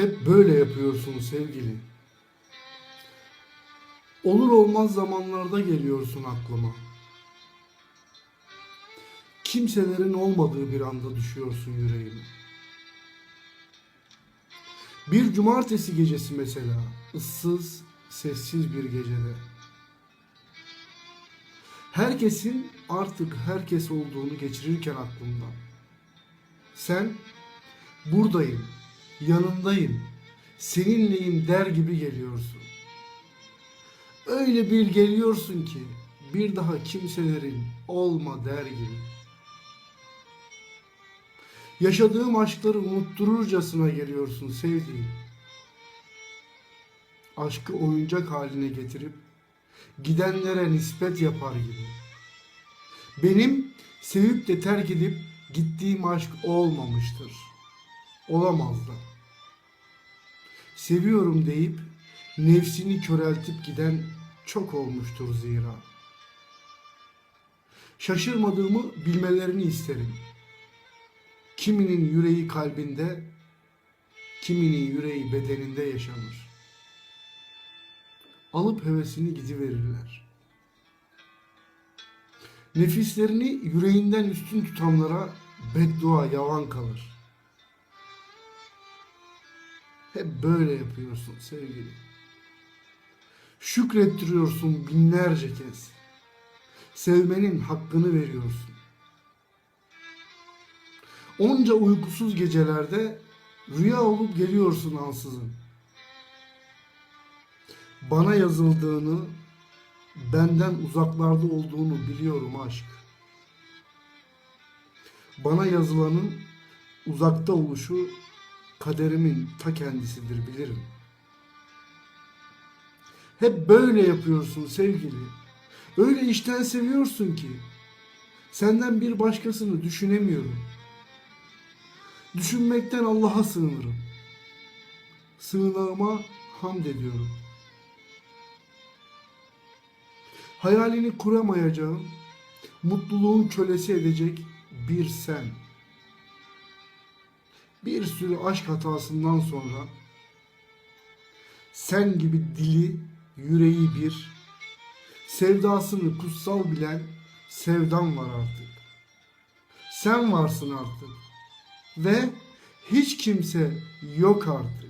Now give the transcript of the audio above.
Hep böyle yapıyorsun sevgili. Olur olmaz zamanlarda geliyorsun aklıma. Kimselerin olmadığı bir anda düşüyorsun yüreğime. Bir cumartesi gecesi mesela, ıssız, sessiz bir gecede. Herkesin artık herkes olduğunu geçirirken aklımdan. Sen buradayım, yanındayım, seninleyim der gibi geliyorsun. Öyle bir geliyorsun ki bir daha kimselerin olma der gibi. Yaşadığım aşkları unuttururcasına geliyorsun sevdiğim. Aşkı oyuncak haline getirip gidenlere nispet yapar gibi. Benim sevip de terk edip gittiğim aşk olmamıştır. Olamaz da. Seviyorum deyip nefsini köreltip giden çok olmuştur zira. Şaşırmadığımı bilmelerini isterim. Kiminin yüreği kalbinde, kiminin yüreği bedeninde yaşanır. Alıp hevesini gidiverirler. Nefislerini yüreğinden üstün tutanlara beddua yavan kalır. Hep böyle yapıyorsun sevgili. Şükrettiriyorsun binlerce kez. Sevmenin hakkını veriyorsun. Onca uykusuz gecelerde rüya olup geliyorsun ansızın. Bana yazıldığını, benden uzaklarda olduğunu biliyorum aşk. Bana yazılanın uzakta oluşu kaderimin ta kendisidir bilirim. Hep böyle yapıyorsun sevgili. Öyle işten seviyorsun ki senden bir başkasını düşünemiyorum. Düşünmekten Allah'a sığınırım. Sığınağıma hamd ediyorum. Hayalini kuramayacağım, mutluluğun kölesi edecek bir sen. Bir sürü aşk hatasından sonra sen gibi dili, yüreği bir, sevdasını kutsal bilen sevdam var artık. Sen varsın artık ve hiç kimse yok artık.